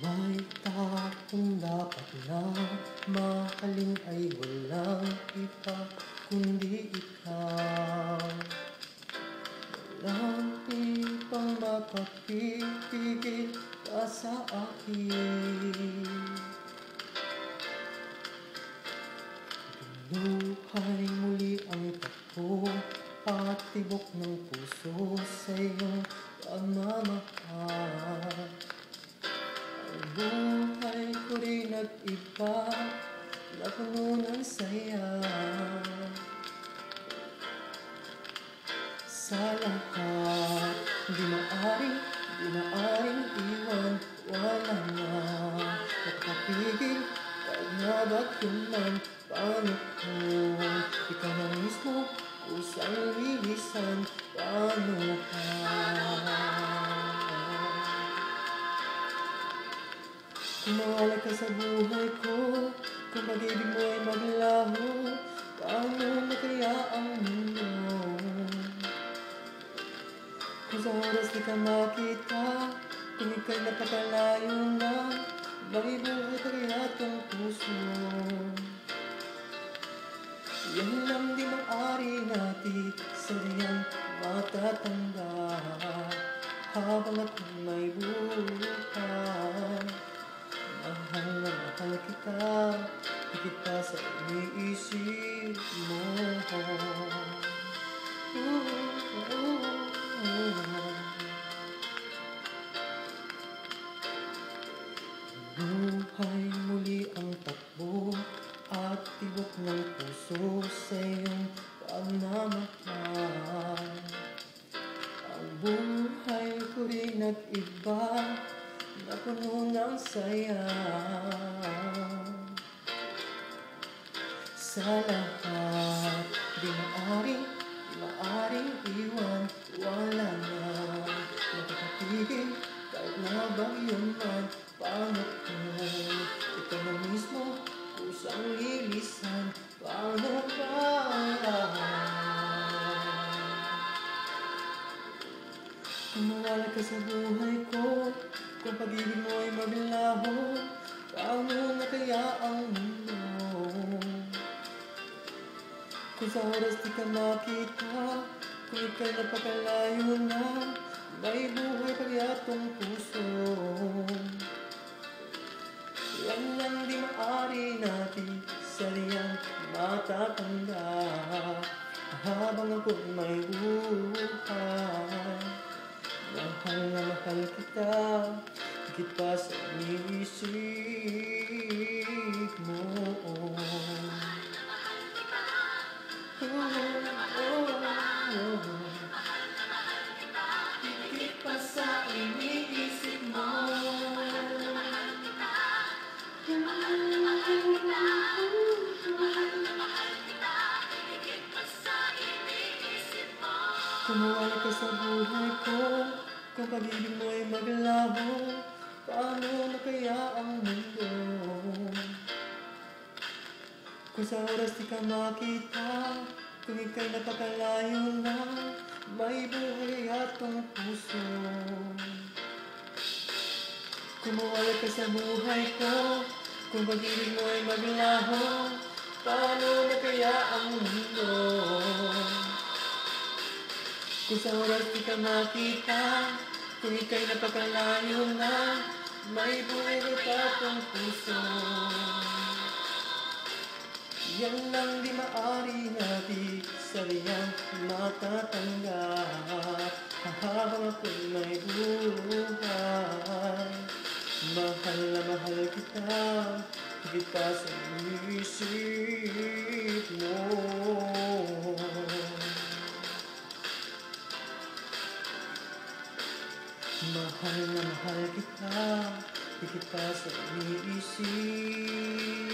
Kung dapat na mahalin ay walang iba kundi ikaw. Walang ibang makapipigil pa sa akin. Binuhay muli ang takbo at tibok ng puso sa iyong pagmamahal buhay ko rin nag-iba na puno ng saya. Sa lahat, di maaring, di maaring iwan Wala na. Makakapigil kahit na bagyo man Paano kung ikaw na mismo kusang lilisan Paano ka? Mawala ka sa buhay ko Kung pag-ibig mo ay maglaho Paano na kaya ang mundo? Kung sa oras di ka makita Kung ika'y napakalayo na buhay ka kaya tong puso Yan lang di maaari natin Sa diyang matatanda Habang ako'y may buhay Mahal na mahal kita Higit pa sa iniisip mo Ooh, ooh, ooh. Buhay muli ang takbo At tibok ng puso sa iyong pagmamahal Ang buhay ko rin nag-iba Na puno ng saya. Sa lahat Di maaring, di maaring iwan. Wala na Nakakapigil kahit na bagyo man. Paano kung ikaw na mismo Kusang lilisan. Paano ba? Kung mawala ka sa buhay ko Kung pag-ibig mo ay maglaho Paano na kaya ang mundo? Kung sa oras di ka makita Kung ika'y napakalayo na May buhay pa kaya tong puso. Yan lang di maaari natin Sa liyang matatanda Habang ako'y may buhay. Mahal na mahal kita Pa sa iniisip mo oh, oh, oh. Higit pa sa iniisip mo mawala ka sa buhay ko Kung pag-ibig mo ay maglaho Paano na kaya ang mundo? Kung sa oras di ka makita Kung ika'y napakalayo na May buhay atong puso Kung mawala ka sa buhay ko Kung pag-ibig mo ay maglaho Paano na kaya ang mundo? Kung sa oras di ka makita Kung ika'y napakalayo na May buhay ka atong puso. Yan lang di maaari natin Sa liyang matatanggap. Habang ako'y may buhay. Mahal na mahal kita pa sa isip mo Mahal na mahal kita Higit pa sa iniisip